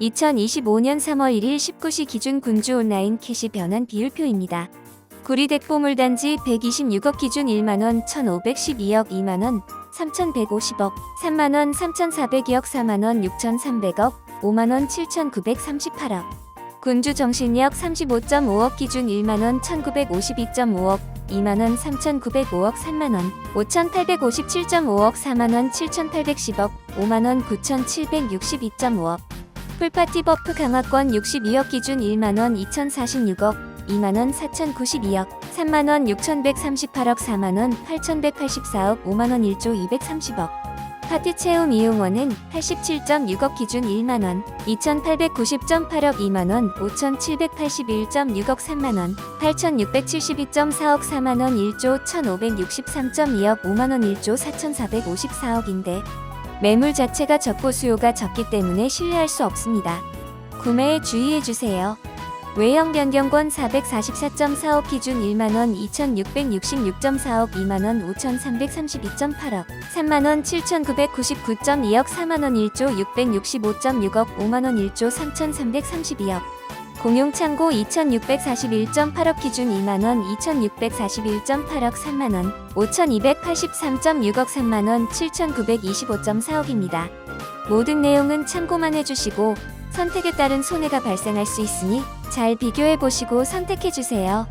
2025년 3월 1일 19시 기준 군주 온라인 캐시 변환 비율표입니다. 구리대포물단지 126억 기준 1만원 1512억 2만원 3150억 3만원 3400억 4만원 6300억 5만원 7938억 군주 정신력 35.5억 기준 1만원 1952.5억 2만원 3,905억 3만원 5,857.5억 4만원 7,810억 5만원 9,762.5억 풀파티 버프 강화권 62억 기준 1만원 2,046억 2만원 4,092억 3만원 6,138억 4만원 8,184억 5만원 1조 230억. 파티 체험 이용원은 87.6억 기준 1만원 2,890.8억 2만원 5,781.6억 3만원 8,672.4억 4만원 1조 1,563.2억 5만원 1조 4,454억인데 매물 자체가 적고 수요가 적기 때문에 신뢰할 수 없습니다. 구매에 주의해주세요. 외형 변경권 444.4억 기준 1만원 2,666.4억 2만원 5,332.8억 3만원 7,999.2억 4만원 1조 665.6억 5만원 1조 3,332억 공용창고 2,641.8억 기준 2만원 2,641.8억 3만원 5,283.6억 3만원 7,925.4억입니다. 모든 내용은 참고만 해주시고 선택에 따른 손해가 발생할 수 있으니 잘 비교해 보시고 선택해 주세요.